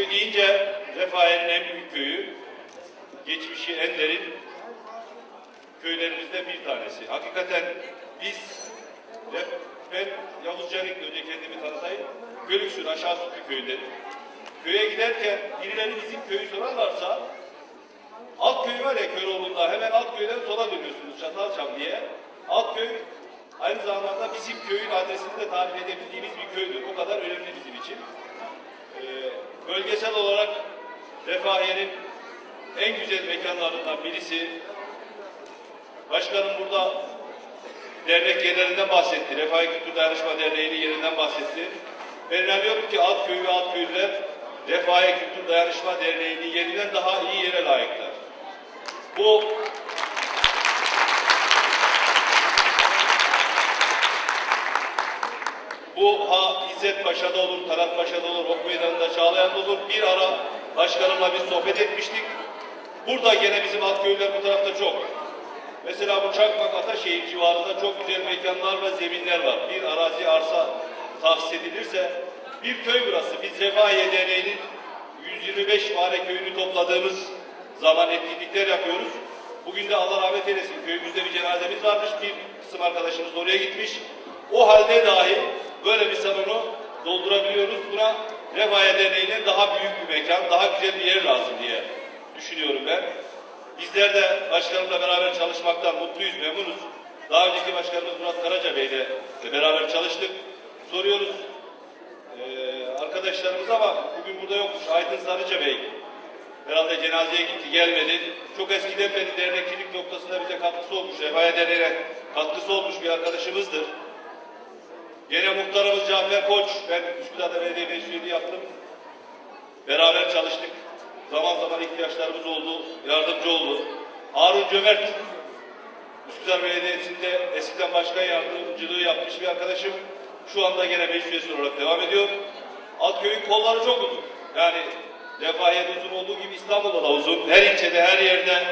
Akköy deyince Refahiye'nin en büyük köyü, geçmişi en derin köylerimizden bir tanesi. Hakikaten biz, ben Yavuz Canik'le önce kendimi tanıtayım. Gölüksün aşağı Sütlü köyünde. Köye giderken birileri bizim köyü sorarlarsa Altköy var ya Köroğlu'nda hemen Altköy'den sola dönüyorsunuz Çatalçam diye. Altköy aynı zamanda bizim köyün adresini de tarif edebildiğimiz bir köydür. O kadar önemli bizim için. Ee, bölgesel olarak Refahiye'nin en güzel mekanlarından birisi. Başkanım burada dernek yerlerinden bahsetti. Refahiye Kültür Dayanışma Derneği'nin yerinden bahsetti. Ben inanıyorum ki Altköy ve Altköylüler Refahiye Kültür Dayanışma Derneği'nin yerinden daha iyi yere layıklar. Bu Bu ha İzzet Paşa'da olur, Talat Paşa'da olur, Ok Meydanı'nda, Çağlayan'da olur. Bir ara başkanımla bir sohbet etmiştik. Burada gene bizim alt köyler bu tarafta çok. Mesela bu Çakmak Ataşehir civarında çok güzel mekanlar ve zeminler var. Bir arazi arsa tahsis edilirse bir köy burası. Biz Refahiye Derneği'nin 125 fare köyünü topladığımız zaman etkinlikler yapıyoruz. Bugün de Allah rahmet eylesin köyümüzde bir cenazemiz varmış. Bir kısım arkadaşımız oraya gitmiş. O halde dahi böyle bir salonu doldurabiliyoruz. Buna Refahiye Derneği'ne daha büyük bir mekan, daha güzel bir yer lazım diye düşünüyorum ben. Bizler de başkanımla beraber çalışmaktan mutluyuz, memnunuz. Daha önceki başkanımız Murat Karaca Bey'le beraber çalıştık. Soruyoruz ee, arkadaşlarımız ama bugün burada yokmuş. Aydın Sarıca Bey herhalde cenazeye gitti, gelmedi. Çok eskiden beri dernekçilik noktasında bize katkısı olmuş, Refahiye Derneği'ne katkısı olmuş bir arkadaşımızdır. Yine muhtarımız Cafer Koç, ben Üsküdar'da belediye meclisiyeti yaptım. Beraber çalıştık. Zaman zaman ihtiyaçlarımız oldu, yardımcı oldu. Harun Cömert, Üsküdar Belediyesi'nde eskiden başkan yardımcılığı yapmış bir arkadaşım. Şu anda gene meclis üyesi olarak devam ediyor. Altköy'ün kolları çok uzun. Yani Refahiye'de uzun olduğu gibi İstanbul'da da uzun. Her ilçede, her yerde.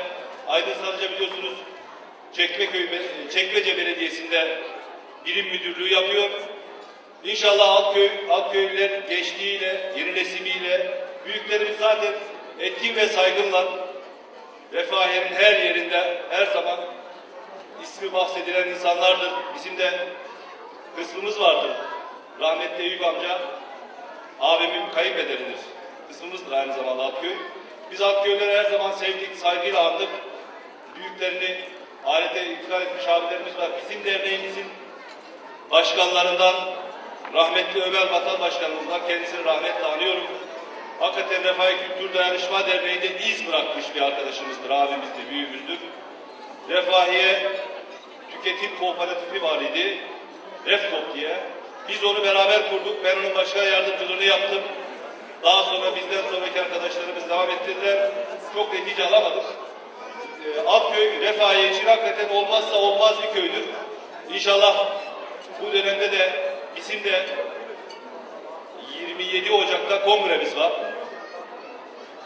Aydın Sarıca biliyorsunuz Çekmeköy, Çekmece Belediyesi'nde birim müdürlüğü yapıyor. İnşallah Altköy, Altköylüler gençliğiyle, yeni nesimiyle, büyüklerimiz zaten etkin ve saygınla Refahiye'nin her yerinde her zaman ismi bahsedilen insanlardır. Bizim de kısmımız vardır. Rahmetli Eyüp amca abimin kayınpederidir. Kısmımızdır aynı zamanda Altköy. Biz Altköy'leri her zaman sevdik, saygıyla andık. Büyüklerini ahirete intikal etmiş abilerimiz var. Bizim derneğimizin başkanlarından rahmetli Ömer Vatan Başkanımız var. Kendisini rahmetle anıyorum. Hakikaten Refah Kültür Dayanışma Derneği'nde iz bırakmış bir arkadaşımızdır, abimizdir, büyüğümüzdür. Refahiye Tüketim Kooperatifi var idi. Refkop diye. Biz onu beraber kurduk. Ben onun başkan yardımcılığını yaptım. Daha sonra bizden sonraki arkadaşlarımız devam ettirdiler. Çok netice alamadık. E, Altköy Refahiye için hakikaten olmazsa olmaz bir köydür. İnşallah bu dönemde de bizim de 27 Ocak'ta kongremiz var.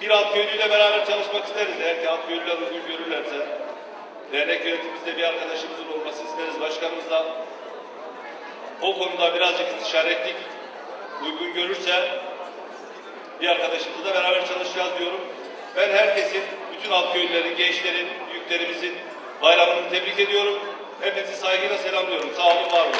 Bir alt köylüyle beraber çalışmak isteriz. Eğer ki alt köylüler uygun görürlerse. Dernek yönetimimizde bir arkadaşımızın olması isteriz. Başkanımızla o konuda birazcık istişare ettik. Uygun görürse bir arkadaşımızla beraber çalışacağız diyorum. Ben herkesin, bütün alt köylülerin, gençlerin, büyüklerimizin bayramını tebrik ediyorum. Hepinizi saygıyla selamlıyorum. Sağ olun, var olun.